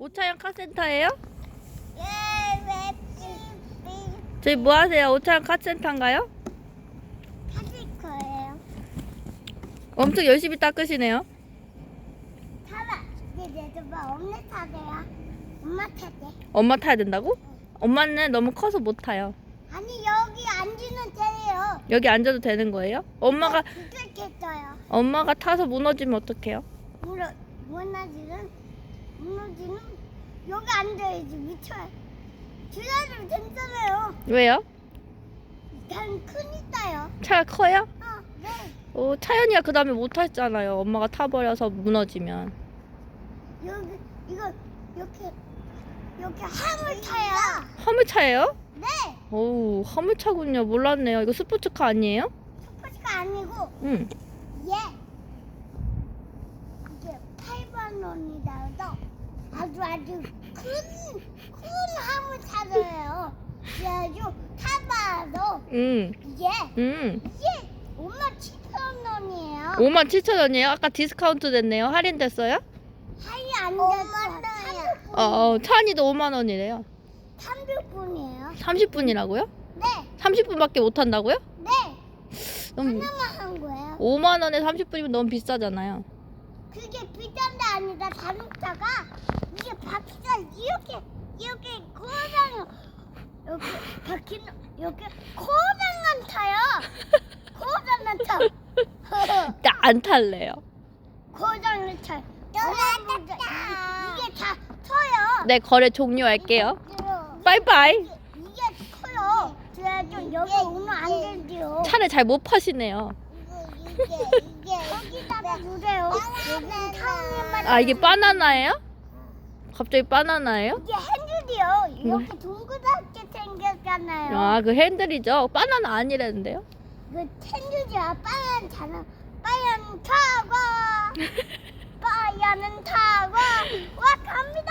오차영 카센터예요? 예왜 저희 뭐 하세요? 오차영 카센터인가요? 찾을 거예요. 엄청 열심히 닦으시네요. 타봐. 이제 뭐 없는 타대야. 엄마 타대. 엄마 타야 된다고? 엄마는 너무 커서 못 타요. 아니 여기 앉으면 돼요. 여기 앉아도 되는 거예요? 엄마가 그렇겠어요. 엄마가 타서 무너지면 어떡해요? 무너 무너지는 무너지는 여기 앉아야지 미쳐요. 주사를 괜찮아요. 왜요? 난 크니까요. 차가 커요? 어, 네. 어, 차연이가 그 다음에 못 타잖아요. 엄마가 타버려서 무너지면. 여기 이거 이렇게 이렇게 타야. 화물차예요? 네. 어우, 화물차군요. 몰랐네요. 이거 스포츠카 아니에요? 스포츠가 아니고 응. 얘 이게 8만 원이 나와서 아주 아주 큰큰 함을 타서요. 그래가지고 타봐도 응. 이게 응. 이게 5만 7천 원이에요. 5만 7천 원이에요? 아까 디스카운트 됐네요. 할인됐어요? 하이 안 됐어. 어, 어 차은이도 5만 원이래요. 300분이에요. 30분이라고요? 네, 30분밖에 못 한다고요? 네. 너무 하나만 한 거예요. 5만 원에 30분이면 너무 비싸잖아요. 그게 비싼 게 아니라 자동차가 이게 바퀴가 이렇게 이렇게 고장 이렇게 바퀴는 이렇게 고장만 타요. 고장만 타. 나 안 탈래요. 고장을 타. 이게 다 터요. 네, 거래 종료할게요. 이게 바이바이. 이게 커요. 그래가지고 여기 오면 안 되지요. 차를 잘 못 파시네요. 여기다가 주세요. 아 이게 바나나예요? 갑자기 바나나예요? 이게 핸들이요. 이렇게 음. 동그랗게 생겼잖아요. 아 그 핸들이죠. 바나나 아니라는데요? 그 핸들이야. 빨간 자는 빨간 타고 빨간은 타고 와 갑니다.